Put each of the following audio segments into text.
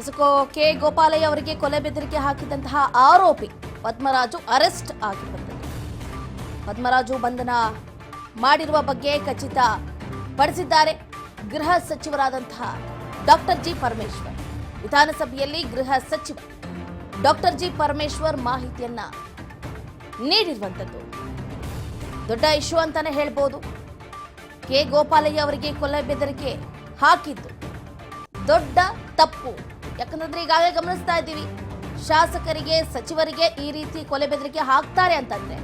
ಇಸುಕೋ K Gopalaiah ಅವರಿಗೆ ಕೊಲೆ ಬೆದರಿಕೆ ಹಾಕಿದಂತಹ ಆರೋಪಿ ಪದ್ಮರಾಜು ಅರೆಸ್ಟ್ ಆಗಿರುವಂಥದ್ದು ಪದ್ಮರಾಜು ಬಂಧನ ಮಾಡಿರುವ ಬಗ್ಗೆ ಖಚಿತ ಪಡಿಸಿದ್ದಾರೆ ಗೃಹ ಸಚಿವರಾದಂತಹ ಡಾಕ್ಟರ್ ಜಿ ಪರಮೇಶ್ವರ್. ವಿಧಾನಸಭೆಯಲ್ಲಿ ಗೃಹ ಸಚಿವ ಡಾಕ್ಟರ್ ಜಿ ಪರಮೇಶ್ವರ್ ಮಾಹಿತಿಯನ್ನ ನೀಡಿರುವಂಥದ್ದು ದೊಡ್ಡ ಇಶ್ಯೂ ಅಂತಾನೆ ಹೇಳ್ಬೋದು. ಕೆ ಗೋಪಾಲಯ್ಯ ಅವರಿಗೆ ಕೊಲೆ ಬೆದರಿಕೆ ಹಾಕಿದ್ದು ದೊಡ್ಡ ತಪ್ಪು. ಯಾಕಂದ್ರೆ ಈಗಾಗಲೇ ಗಮನಿಸ್ತಾ ಇದ್ದೀವಿ. ಶಾಸಕರಿಗೆ, ಸಚಿವರಿಗೆ ಈ ರೀತಿ ಕೊಲೆ ಬೆದರಿಕೆ ಹಾಕ್ತಾರೆ ಅಂತಂದ್ರೆ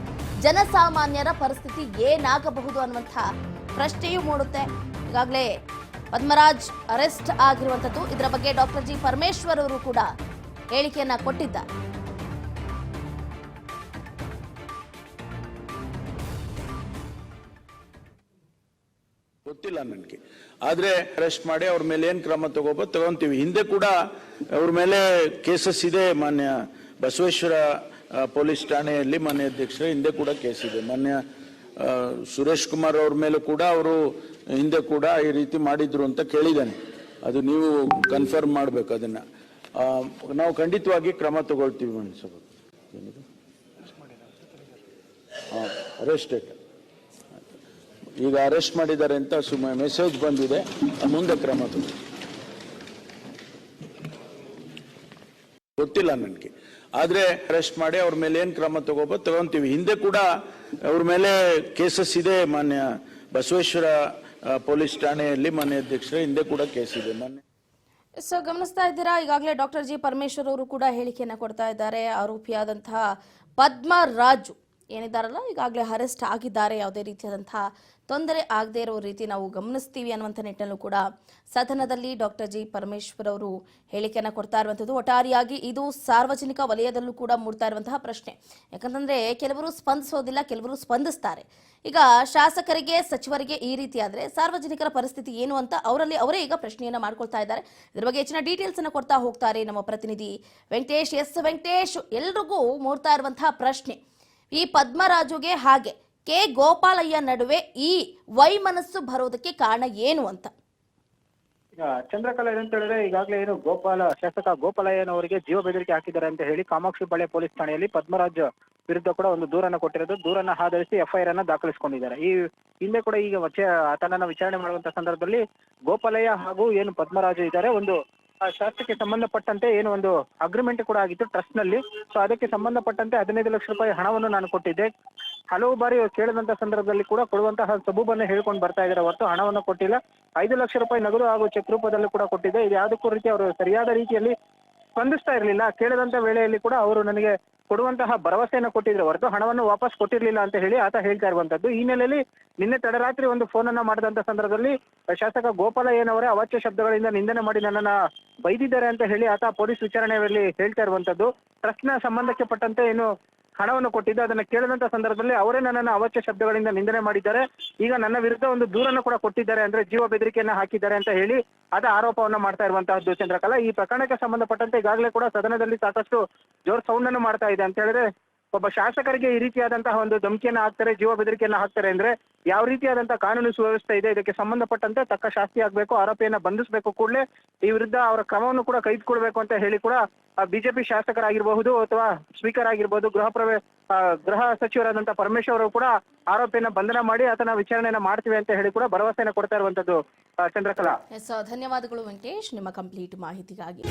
ಜನಸಾಮಾನ್ಯರ ಪರಿಸ್ಥಿತಿ ಏನಾಗಬಹುದು ಅನ್ನುವಂಥ ಪ್ರಶ್ನೆಯೂ ಮೂಡುತ್ತೆ. ಈಗಾಗಲೇ ಪದ್ಮರಾಜ್ ಅರೆಸ್ಟ್ ಆಗಿರುವಂಥದ್ದು. ಇದರ ಬಗ್ಗೆ ಡಾಕ್ಟರ್ ಜಿ ಪರಮೇಶ್ವರ್ ಅವರು ಕೂಡ ಹೇಳಿಕೆಯನ್ನ ಕೊಟ್ಟಿದ್ದಾರೆ. ಗೊತ್ತಿಲ್ಲ ನನಗೆ. ಆದ್ರೆ ಅರೆಸ್ಟ್ ಮಾಡಿ ಅವ್ರ ಮೇಲೆ ಏನು ಕ್ರಮ ತಗೋಬೋದು ತಗೊಂತೀವಿ. ಹಿಂದೆ ಕೂಡ ಅವ್ರ ಮೇಲೆ ಕೇಸಸ್ ಇದೆ. ಮಾನ್ಯ ಬಸವೇಶ್ವರ ಪೊಲೀಸ್ ಠಾಣೆಯಲ್ಲಿ ಮಾನ್ಯ ಅಧ್ಯಕ್ಷರ ಹಿಂದೆ ಕೂಡ ಕೇಸ್ ಇದೆ. ಮಾನ್ಯ ಸುರೇಶ್ ಕುಮಾರ್ ಅವ್ರ ಮೇಲೆ ಕೂಡ ಅವರು ಹಿಂದೆ ಕೂಡ ಈ ರೀತಿ ಮಾಡಿದ್ರು ಅಂತ ಕೇಳಿದ್ದಾನೆ. ಅದು ನೀವು ಕನ್ಫರ್ಮ್ ಮಾಡಬೇಕು ಅದನ್ನ. ನಾವು ಖಂಡಿತವಾಗಿ ಕ್ರಮ ತಗೊಳ್ತೀವಿ ಏನಿದು? ಅರೆಸ್ಟೆಡ್ ಈಗ ಅರೆಸ್ಟ್ ಮಾಡಿದ್ದಾರೆ ಅಂತ ಸುಮ್ಮನೆ ಮೆಸೇಜ್ ಬಂದಿದೆ. ಮುಂದೆ ಕ್ರಮ ಗೊತ್ತಿಲ್ಲ ನನಗೆ. ಆದ್ರೆ ಅರೆಸ್ಟ್ ಮಾಡಿ ಅವ್ರ ಮೇಲೆ ಏನ್ ಕ್ರಮ ತಗೋಬೋದು ತಗೊಂತೀವಿ. ಹಿಂದೆ ಕೂಡ ಅವ್ರ ಮೇಲೆ ಕೇಸಸ್ ಇದೆ ಮಾನ್ಯ ಬಸವೇಶ್ವರ ಪೊಲೀಸ್ ಠಾಣೆಯಲ್ಲಿ ಮಾನ್ಯ ಅಧ್ಯಕ್ಷರ, ಹಿಂದೆ ಕೂಡ ಕೇಸ್ ಇದೆ. ಮಾನ್ಯ ಸೊ ಗಮನಿಸ್ತಾ ಇದ್ದೀರಾ? ಈಗಾಗಲೇ ಡಾಕ್ಟರ್ ಜಿ ಪರಮೇಶ್ವರ್ ಅವರು ಕೂಡ ಹೇಳಿಕೆಯನ್ನು ಕೊಡ್ತಾ ಇದ್ದಾರೆ. ಆರೋಪಿಯಾದಂತಹ ಪದ್ಮರಾಜು ಏನಿದ್ದಾರಲ್ಲ ಈಗಾಗಲೇ ಅರೆಸ್ಟ್ ಆಗಿದ್ದಾರೆ. ಯಾವುದೇ ರೀತಿಯಾದಂತಹ ತೊಂದರೆ ಆಗದೇ ಇರೋ ರೀತಿ ನಾವು ಗಮನಿಸ್ತೀವಿ ಅನ್ನುವಂಥ ನಿಟ್ಟಿನಲ್ಲೂ ಕೂಡ ಸದನದಲ್ಲಿ ಡಾಕ್ಟರ್ ಜಿ. ಪರಮೇಶ್ವರ್ ಅವರು ಹೇಳಿಕೆಯನ್ನು ಕೊಡ್ತಾ ಇರುವಂಥದ್ದು. ಒಟ್ಟಾರೆಯಾಗಿ ಇದು ಸಾರ್ವಜನಿಕ ವಲಯದಲ್ಲೂ ಕೂಡ ಮೂಡ್ತಾ ಇರುವಂತಹ ಪ್ರಶ್ನೆ. ಯಾಕಂತಂದ್ರೆ, ಕೆಲವರು ಸ್ಪಂದಿಸೋದಿಲ್ಲ, ಕೆಲವರು ಸ್ಪಂದಿಸ್ತಾರೆ. ಈಗ ಶಾಸಕರಿಗೆ, ಸಚಿವರಿಗೆ ಈ ರೀತಿ ಆದ್ರೆ ಸಾರ್ವಜನಿಕರ ಪರಿಸ್ಥಿತಿ ಏನು ಅಂತ ಅವರಲ್ಲಿ ಅವರೇ ಈಗ ಪ್ರಶ್ನೆಯನ್ನು ಮಾಡ್ಕೊಳ್ತಾ ಇದ್ದಾರೆ. ಇದ್ರ ಬಗ್ಗೆ ಹೆಚ್ಚಿನ ಡೀಟೇಲ್ಸ್ ಅನ್ನು ಕೊಡ್ತಾ ಹೋಗ್ತಾರೆ ನಮ್ಮ ಪ್ರತಿನಿಧಿ ವೆಂಕಟೇಶ್. ಎಸ್ ವೆಂಕಟೇಶ್, ಎಲ್ರಿಗೂ ಮೂಡ್ತಾ ಇರುವಂತಹ ಪ್ರಶ್ನೆ. ಈ ಪದ್ಮರಾಜುಗೆ ಹಾಗೆ ಕೆ ಗೋಪಾಲಯ್ಯ ನಡುವೆ ಈ ವೈಮನಸ್ಸು ಬರೋದಕ್ಕೆ ಕಾರಣ ಏನು ಅಂತ? ಈಗ ಚಂದ್ರಕಲಾ ಏನಂತ ಹೇಳಿದ್ರೆ ಈಗಾಗಲೇ ಏನು ಗೋಪಾಲ, ಶಾಸಕ ಗೋಪಾಲಯ್ಯನವರಿಗೆ ಜೀವ ಬೆದರಿಕೆ ಹಾಕಿದ್ದಾರೆ ಅಂತ ಹೇಳಿ ಕಾಮಾಕ್ಷಿ ಬಳೆ ಪೊಲೀಸ್ ಠಾಣೆಯಲ್ಲಿ ಪದ್ಮರಾಜ್ ವಿರುದ್ಧ ಕೂಡ ಒಂದು ದೂರನ್ನ ಕೊಟ್ಟಿರೋದು. ದೂರನ್ನ ಆಧರಿಸಿ ಎಫ್ಐಆರ್ ಅನ್ನ ದಾಖಲಿಸಿಕೊಂಡಿದ್ದಾರೆ. ಈ ಹಿಂದೆ ಕೂಡ ಈಗ ಆತನನ್ನ ವಿಚಾರಣೆ ಮಾಡುವಂತ ಸಂದರ್ಭದಲ್ಲಿ ಗೋಪಾಲಯ್ಯ ಹಾಗೂ ಏನು ಪದ್ಮರಾಜು ಇದ್ದಾರೆ, ಒಂದು ಆ ಶಾಸ್ತ್ರಕ್ಕೆ ಸಂಬಂಧಪಟ್ಟಂತೆ ಏನು ಒಂದು ಅಗ್ರಿಮೆಂಟ್ ಕೂಡ ಆಗಿತ್ತು ಟ್ರಸ್ಟ್ನಲ್ಲಿ ಸೊ ಅದಕ್ಕೆ ಸಂಬಂಧಪಟ್ಟಂತೆ ಹದಿನೈದು ಲಕ್ಷ ರೂಪಾಯಿ ಹಣವನ್ನು ನಾನು ಕೊಟ್ಟಿದ್ದೆ. ಹಲವು ಬಾರಿ ಕೇಳಿದಂತ ಸಂದರ್ಭದಲ್ಲಿ ಕೂಡ ಕೊಡುವಂತಹ ಸಬೂಬನ್ನು ಹೇಳ್ಕೊಂಡು ಬರ್ತಾ ಇದ್ದಾರೆ. ಹೊರತು ಹಣವನ್ನು ಕೊಟ್ಟಿಲ್ಲ. ಐದು ಲಕ್ಷ ರೂಪಾಯಿ ನಗದು ಹಾಗೂ ಚೆಕ್ ರೂಪದಲ್ಲಿ ಕೂಡ ಕೊಟ್ಟಿದ್ದೆ. ಇದು ಯಾವುದಕ್ಕೂ ರೀತಿ ಅವರು ಸರಿಯಾದ ರೀತಿಯಲ್ಲಿ ಸ್ಪಂದಿಸ್ತಾ ಇರಲಿಲ್ಲ. ಕೇಳಿದಂತ ವೇಳೆಯಲ್ಲಿ ಕೂಡ ಅವರು ನನಗೆ ಕೊಡುವಂತಹ ಭರವಸೆಯನ್ನು ಕೊಟ್ಟಿದ್ರೆ ಹೊರತು ಹಣವನ್ನು ವಾಪಸ್ ಕೊಟ್ಟಿರ್ಲಿಲ್ಲ ಅಂತ ಹೇಳಿ ಆತ ಹೇಳ್ತಾ ಇರುವಂತದ್ದು. ಈ ನೆಲೆಯಲ್ಲಿ ನಿನ್ನೆ ತಡರಾತ್ರಿ ಒಂದು ಫೋನ್ ಅನ್ನ ಮಾಡಿದಂತ ಸಂದರ್ಭದಲ್ಲಿ ಶಾಸಕ ಗೋಪಾಲಯ್ಯನವರೇ ಅವಾಚ್ಯ ಶಬ್ದಗಳಿಂದ ನಿಂದನೆ ಮಾಡಿ ನನ್ನನ್ನ ಬೈದಿದ್ದಾರೆ ಅಂತ ಹೇಳಿ ಆತ ಪೊಲೀಸ್ ವಿಚಾರಣೆಯಲ್ಲಿ ಹೇಳ್ತಾ ಇರುವಂತದ್ದು. ನ ಸಂಬಂಧಕ್ಕೆ ಪಟ್ಟಂತೆ ಏನು ಹಣವನ್ನು ಕೊಟ್ಟಿದ್ದೆ, ಅದನ್ನ ಕೇಳಿದಂತ ಸಂದರ್ಭದಲ್ಲಿ ಅವರೇ ನನ್ನನ್ನು ಅವಾಚ್ಯ ಶಬ್ದಗಳಿಂದ ನಿಂದನೆ ಮಾಡಿದ್ದಾರೆ. ಈಗ ನನ್ನ ವಿರುದ್ಧ ಒಂದು ದೂರನ್ನು ಕೂಡ ಕೊಟ್ಟಿದ್ದಾರೆ ಅಂದ್ರೆ ಜೀವ ಬೆದರಿಕೆಯನ್ನ ಹಾಕಿದ್ದಾರೆ ಅಂತ ಹೇಳಿ ಅದ ಆರೋಪವನ್ನ ಮಾಡ್ತಾ ಇರುವಂತಹದ್ದು ಚಂದ್ರಕಲಾ ಈ ಪ್ರಕರಣಕ್ಕೆ ಸಂಬಂಧಪಟ್ಟಂತೆ ಈಗಾಗಲೇ ಕೂಡ ಸದನದಲ್ಲಿ ಸಾಕಷ್ಟು ಜೋರ್ ಸೌಂಡ್ ಅನ್ನು ಮಾಡ್ತಾ ಇದೆ ಅಂತ ಹೇಳಿದ್ರೆ ಒಬ್ಬ ಶಾಸಕರಿಗೆ ಈ ರೀತಿಯಾದಂತಹ ಒಂದು ಧಮಕಿಯನ್ನ ಹಾಕ್ತಾರೆ, ಜೀವ ಬೆದರಿಕೆಯನ್ನ ಹಾಕ್ತಾರೆ ಅಂದ್ರೆ ಯಾವ ರೀತಿಯಾದಂತಹ ಕಾನೂನು ಸುವ್ಯವಸ್ಥೆ ಇದೆ, ಇದಕ್ಕೆ ಸಂಬಂಧಪಟ್ಟಂತೆ ತಕ್ಕ ಶಾಸ್ತಿ ಆಗ್ಬೇಕು, ಆರೋಪಿಯನ್ನ ಬಂಧಿಸಬೇಕು ಕೂಡಲೇ ಈ ವಿರುದ್ಧ ಅವರ ಕ್ರಮವನ್ನು ಕೂಡ ಕೈದುಕೊಳ್ಬೇಕು ಅಂತ ಹೇಳಿ ಕೂಡ ಬಿಜೆಪಿ ಶಾಸಕರಾಗಿರಬಹುದು ಅಥವಾ ಸ್ಪೀಕರ್ ಆಗಿರ್ಬೋದು ಗೃಹ ಪ್ರವೇ ಗೃಹ ಸಚಿವರಾದಂತಹ ಪರಮೇಶ್ವರ್ ಅವರು ಕೂಡ ಆರೋಪಿಯನ್ನ ಬಂಧನ ಮಾಡಿ ಆತನ ವಿಚಾರಣೆಯನ್ನ ಮಾಡ್ತೀವಿ ಅಂತ ಹೇಳಿ ಕೂಡ ಭರವಸೆಯನ್ನ ಕೊಡ್ತಾ ಇರುವಂತದ್ದು ಚಂದ್ರಕಲಾ. ಧನ್ಯವಾದಗಳು ವೆಂಕಟೇಶ್, ನಿಮ್ಮ ಕಂಪ್ಲೀಟ್ ಮಾಹಿತಿಗಾಗಿ.